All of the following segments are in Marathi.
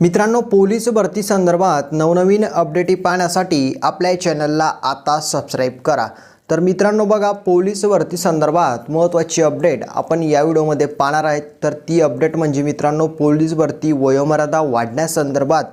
मित्रांनो पोलीस भरती संदर्भात नवनवीन अपडेटी पाहण्यासाठी आपल्या चॅनलला आता सबस्क्राईब करा. तर मित्रांनो बघा पोलीस भरती संदर्भात महत्त्वाची अपडेट आपण या व्हिडिओमध्ये पाहणार आहेत. तर ती अपडेट म्हणजे मित्रांनो पोलीस भरती वयोमर्यादा वाढण्यासंदर्भात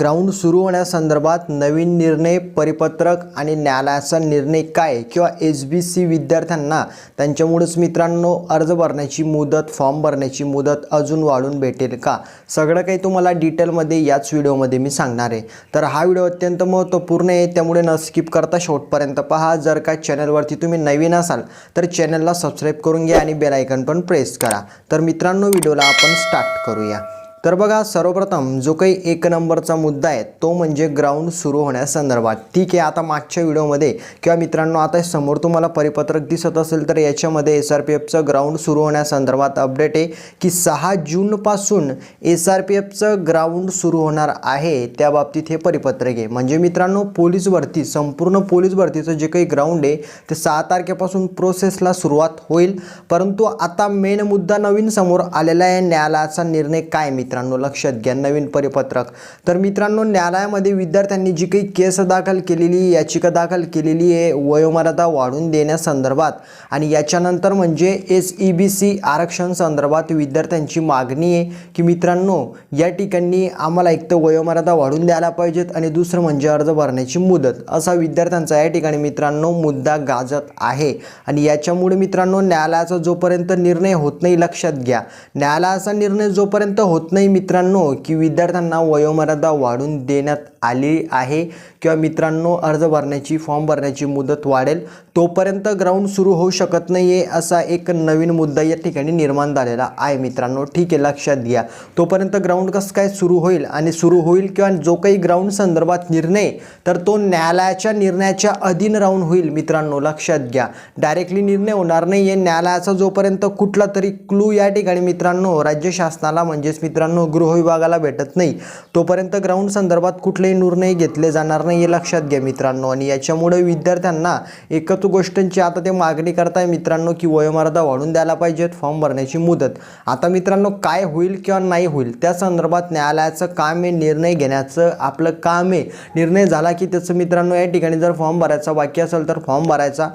ग्राउंड सुरू होण्यासंदर्भात नवीन निर्णय परिपत्रक आणि न्यायालयाचा निर्णय काय किंवा एस बी सी विद्यार्थ्यांना त्यांच्यामुळेच मित्रांनो अर्ज भरण्याची मुदत फॉर्म भरण्याची मुदत अजून वाढून भेटेल का? सगळं काही तुम्हाला डिटेलमध्ये याच व्हिडिओमध्ये मी सांगणार आहे. तर हा व्हिडिओ अत्यंत महत्त्वपूर्ण आहे त्यामुळे न स्किप करता शेवटपर्यंत पहा. जर का चॅनलवरती तुम्ही नवीन असाल तर चॅनलला सबस्क्राईब करून घ्या आणि बेलायकन पण प्रेस करा. तर मित्रांनो व्हिडिओला आपण स्टार्ट करूया. तर बघा सर्वप्रथम जो काही एक नंबरचा मुद्दा आहे तो म्हणजे ग्राउंड सुरू होण्यासंदर्भात ठीक आहे आता मागच्या व्हिडिओमध्ये किंवा मित्रांनो आता समोर तुम्हाला परिपत्रक दिसत असेल तर याच्यामध्ये एस आर पी एफचं ग्राउंड सुरू होण्यासंदर्भात अपडेट आहे की सहा जूनपासून एस आर पी एफचं ग्राउंड सुरू होणार आहे त्या बाबतीत हे परिपत्रक आहे. म्हणजे मित्रांनो पोलीस भरती संपूर्ण पोलीस भरतीचं जे काही ग्राउंड आहे ते सहा तारखेपासून प्रोसेसला सुरुवात होईल. परंतु आता मेन मुद्दा नवीन समोर आलेला आहे न्यायालयाचा निर्णय काय मित्रांनो लक्षात घ्या नवीन परिपत्रक. तर मित्रांनो न्यायालयामध्ये विद्यार्थ्यांनी जी काही केस दाखल केलेली याचिका दाखल केलेली आहे वयोमर्यादा वाढून देण्यासंदर्भात आणि याच्यानंतर म्हणजे एस ई बी सी आरक्षण संदर्भात विद्यार्थ्यांची मागणी आहे की मित्रांनो या ठिकाणी आम्हाला एक तर वयोमर्यादा वाढून द्यायला पाहिजेत आणि दुसरं म्हणजे अर्ज भरण्याची मुदत. असा विद्यार्थ्यांचा या ठिकाणी मित्रांनो मुद्दा गाजत आहे. आणि याच्यामुळे मित्रांनो न्यायालयाचा जोपर्यंत निर्णय होत नाही लक्षात घ्या. न्यायालयाचा निर्णय जोपर्यंत होत नाही नाही मित्रांनो की विद्यार्थ्यांना वयोमर्यादा वाढून देण्यात आली आहे किंवा मित्रांनो अर्ज भरण्याची फॉर्म भरण्याची मुदत वाढेल तोपर्यंत ग्राउंड सुरू होऊ शकत नाही आहे असा एक नवीन मुद्दा या ठिकाणी निर्माण झालेला आहे मित्रांनो. ठीक आहे लक्षात घ्या. तोपर्यंत ग्राउंड कसं काय सुरू होईल आणि सुरू होईल किंवा जो काही ग्राउंड संदर्भात निर्णय तर तो न्यायालयाच्या निर्णयाच्या अधीन राहून होईल मित्रांनो लक्षात घ्या. डायरेक्टली निर्णय होणार नाही आहे न्यायालयाचा जोपर्यंत कुठला तरी क्लू या ठिकाणी मित्रांनो राज्य शासनाला म्हणजेच मित्रांनो गृह विभागाला भेटत नाही. तोपर्यंत ग्राउंड संदर्भात कुठलेही निर्णय घेतले जाणार नाही हे लक्षात घ्या मित्रांनो. आणि याच्यामुळे विद्यार्थ्यांना एकच गोष्टींची आता ते मागणी करताय मित्रांनो की वयोमर्यादा वाढून द्यायला पाहिजेत फॉर्म भरण्याची मुदत. आता मित्रांनो काय होईल किंवा नाही होईल त्या संदर्भात न्यायालयाचं काम आहे निर्णय घेण्याचं आपलं काम आहे. निर्णय झाला की त्याचं मित्रांनो या ठिकाणी जर फॉर्म भरायचा बाकी असेल तर फॉर्म भरायचा.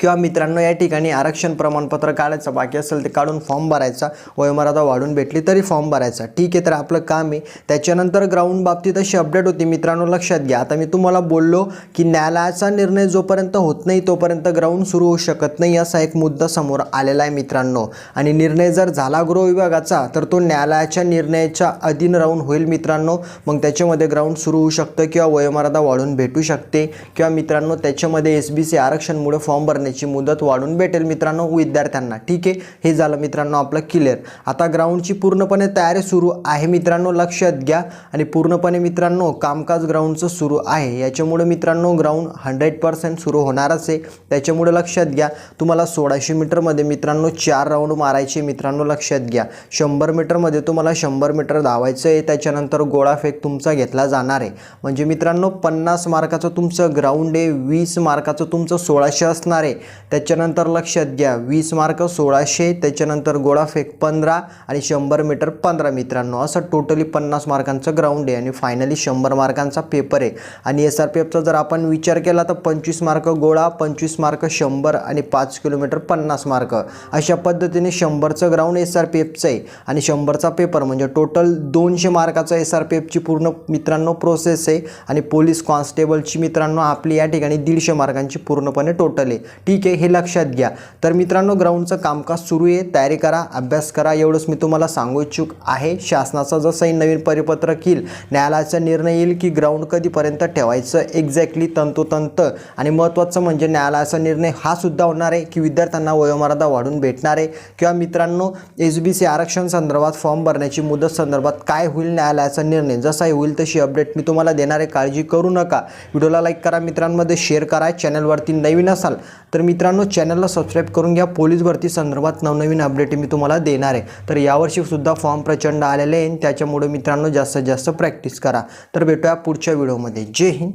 किंवा मित्रांनो या ठिकाणी आरक्षण प्रमाणपत्र काढायचं बाकी असेल ते काढून फॉर्म भरायचा. वयोमर्यादा वाढून भेटली तरी फॉर्म भरायचा. ठीक आहे तर आपलं काम आहे. त्याच्यानंतर ग्राउंड बाबतीत अशी अपडेट होती. मित्रांनो लक्षात घ्या. आता मी तुम्हाला बोललो की न्यायालयाचा निर्णय जोपर्यंत होत नाही तोपर्यंत ग्राउंड सुरू होऊ शकत नाही असा एक मुद्दा समोर आलेला आहे मित्रांनो. आणि निर्णय जर झाला गृह विभागाचा तर तो न्यायालयाच्या निर्णयाच्या अधीन राहून होईल मित्रांनो. मग त्याच्यामध्ये ग्राउंड सुरू होऊ शकतं किंवा वयोमर्यादा वाढून भेटू शकते. किंवा मित्रांनो त्याच्यामध्ये एस बी सी आरक्षणमुळे फॉर्म भरणे करण्याची मुदत वाढून भेटेल मित्रांनो विद्यार्थ्यांना. ठीक आहे? हे झालं मित्रांनो आपलं क्लिअर आता ग्राउंडची पूर्णपणे तयारी सुरू आहे मित्रांनो. लक्षात घ्या. आणि पूर्णपणे मित्रांनो कामकाज ग्राउंडचं सुरू आहे. याच्यामुळे मित्रांनो ग्राउंड हंड्रेड पर्सेंट सुरू होणारच आहे. त्याच्यामुळे लक्षात घ्या. तुम्हाला सोळाशे मीटरमध्ये मित्रांनो चार राऊंड मारायचे मित्रांनो. लक्षात घ्या. शंभर मीटरमध्ये तुम्हाला शंभर मीटर धावायचं आहे. त्याच्यानंतर गोळाफेक तुमचा घेतला जाणार आहे. म्हणजे मित्रांनो पन्नास मार्काचं तुमचं ग्राउंड आहे. वीस मार्काचं तुमचं सोळाशे असणार आहे. त्याच्यानंतर लक्षात घ्या वीस मार्क सोळाशे त्याच्यानंतर गोळाफेक पंधरा आणि शंभर मीटर पंधरा मित्रांनो. असं टोटली पन्नास मार्कांचं ग्राउंड आहे आणि फायनली शंभर मार्कांचा पेपर आहे. आणि एस आर पी एफचा जर आपण विचार केला तर पंचवीस मार्क गोळा पंचवीस मार्क शंभर आणि पाच किलोमीटर पन्नास मार्क. अशा पद्धतीने शंभरचं ग्राउंड एस आर पी एफचं आहे. आणि शंभरचा पेपर म्हणजे टोटल दोनशे मार्काचा एस आर पी एफची पूर्ण मित्रांनो प्रोसेस आहे. आणि पोलीस कॉन्स्टेबलची मित्रांनो आपली या ठिकाणी दीडशे मार्कांची पूर्णपणे टोटल आहे. ठीक आहे हे लक्षात घ्या. तर मित्रांनो ग्राउंडचं कामकाज सुरू आहे. तयारी करा अभ्यास करा. एवढंच मी तुम्हाला सांगू इच्छुक आहे. शासनाचा जसंही नवीन परिपत्रक येईल न्यायालयाचा निर्णय येईल की ग्राउंड कधीपर्यंत ठेवायचं एक्झॅक्टली तंतोतंत. आणि महत्त्वाचं म्हणजे न्यायालयाचा निर्णय हा सुद्धा होणार आहे की विद्यार्थ्यांना वयोमर्यादा वाढून भेटणार आहे. किंवा मित्रांनो एस बी सी आरक्षण संदर्भात फॉर्म भरण्याची मुदत संदर्भात काय होईल न्यायालयाचा निर्णय? जसाही होईल तशी अपडेट मी तुम्हाला देणार आहे. काळजी करू नका. व्हिडिओला लाईक करा मित्रांमध्ये शेअर करा. चॅनलवरती नवीन असाल तर मित्रांनो चॅनलला सबस्क्राईब करून घ्या. पोलीस भरती संदर्भात नवनवीन अपडेट मी तुम्हाला देणार आहे. तर यावर्षीसुद्धा फॉर्म प्रचंड आलेले आहे. त्याच्यामुळे मित्रांनो जास्तीत जास्त प्रॅक्टिस करा. तर भेटूया पुढच्या व्हिडिओमध्ये जय हिंद.